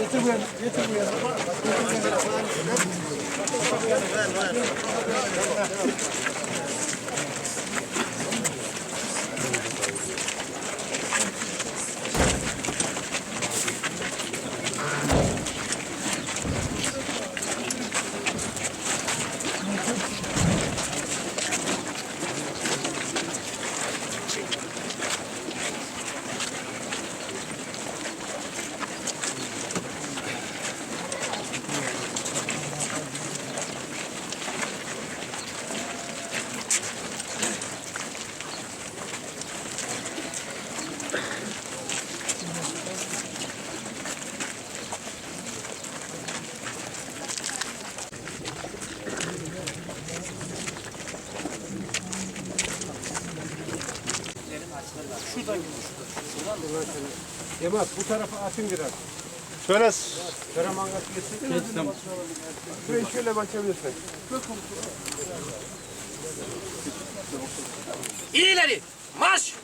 Getirmeyelim, getirmeyelim. Getirmeyelim. Yemez bu tarafa atın biraz. Şöyle Şöyle mangat geçsin. Tamam. Şurayı şöyle bakabilirsin. İleri marş.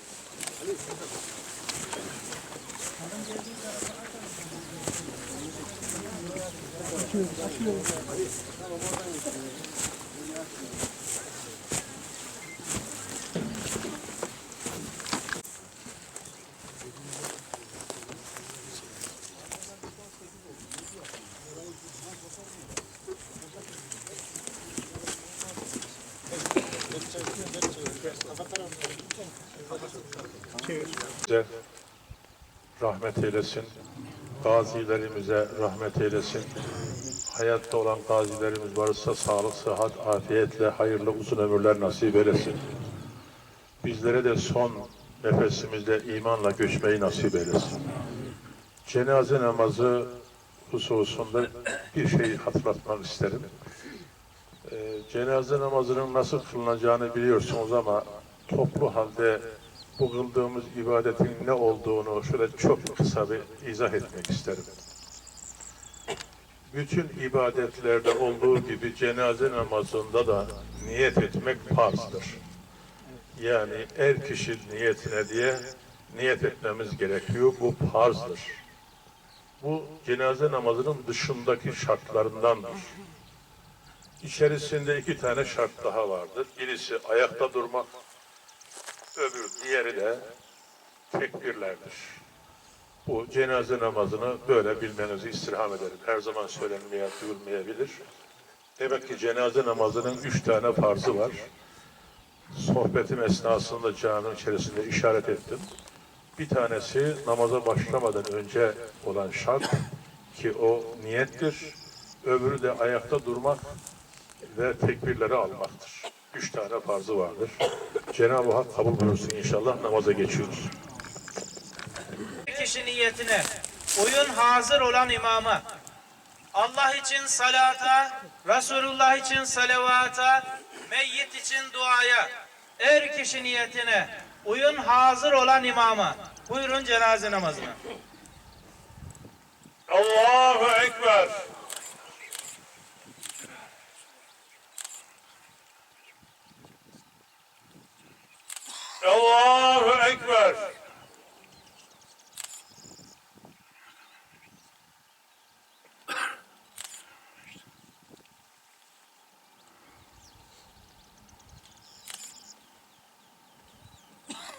Bize rahmet eylesin. Gazilerimize rahmet eylesin. Hayatta olan gazilerimiz varsa sağlık, sıhhat, afiyetle hayırlı uzun ömürler nasip eylesin. Bizlere de son nefesimizde imanla göçmeyi nasip eylesin. Cenaze namazı hususunda bir şey hatırlatmak isterim. Ee, cenaze namazının nasıl kılınacağını biliyorsunuz ama toplu halde bu kıldığımız ibadetin ne olduğunu şöyle çok kısa bir izah etmek isterim. Bütün ibadetlerde olduğu gibi cenaze namazında da niyet etmek farzdır. Yani er kişi niyetine diye niyet etmemiz gerekiyor. Bu farzdır. Bu cenaze namazının dışındaki şartlarındandır. İçerisinde iki tane şart daha vardır. Birisi ayakta durmak, öbür diğeri de tekbirlerdir. Bu cenaze namazını böyle bilmenizi istirham ederim. Her zaman söylenmeye, duyulmayabilir. Demek ki cenaze namazının üç tane farzı var. Sohbetim esnasında caminin içerisinde işaret ettim. Bir tanesi namaza başlamadan önce olan şart ki o niyettir. Öbürü de ayakta durmak ve tekbirleri almaktır. Üç tane farzı vardır. Cenab-ı Hak kabul buyursun inşallah namaza geçiyoruz. kişi niyetine uyun hazır olan imama Allah için salata, Resulullah için salavata, meyyit için duaya, er kişi niyetine uyun hazır olan imama. Buyurun cenaze namazına.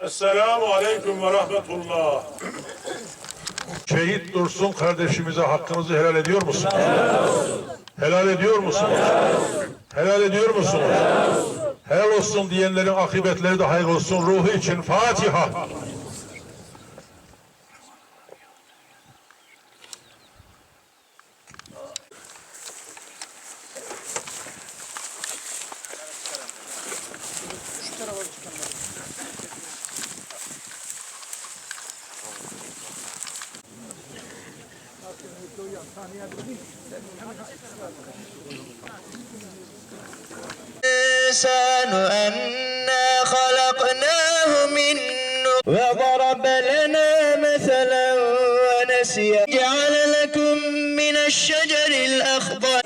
Esselamu Aleyküm ve Rahmetullah. Şehit Dursun kardeşimize hakkınızı helal ediyor musun? Helal ediyor musun? Helal ediyor musun? Helal olsun diyenlerin akıbetleri de hayır olsun. Ruhu için Fatiha. الإنسان أنا خلقناه من وضرب لنا مثلا ونسي جعل لكم من الشجر الأخضر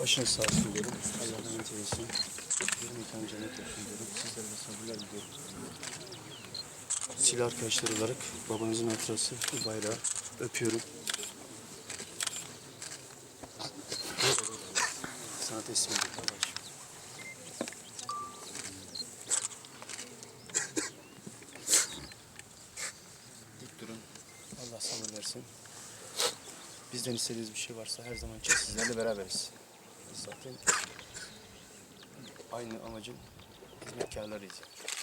Başınız sağ olsun diyorum. Allah'tan ümit eylesin. Bir mekan cennet olsun diyorum. Sizlere sabırlar diliyorum. Silah arkadaşlar olarak babamızın hatırası bu bayrağı öpüyorum. Sana teslim ediyorum kardeşim. Durun. Allah versin. Bizden istediğiniz bir şey varsa her zaman için sizlerle beraberiz. Zaten aynı amacın hizmetkarlarıyız. yani.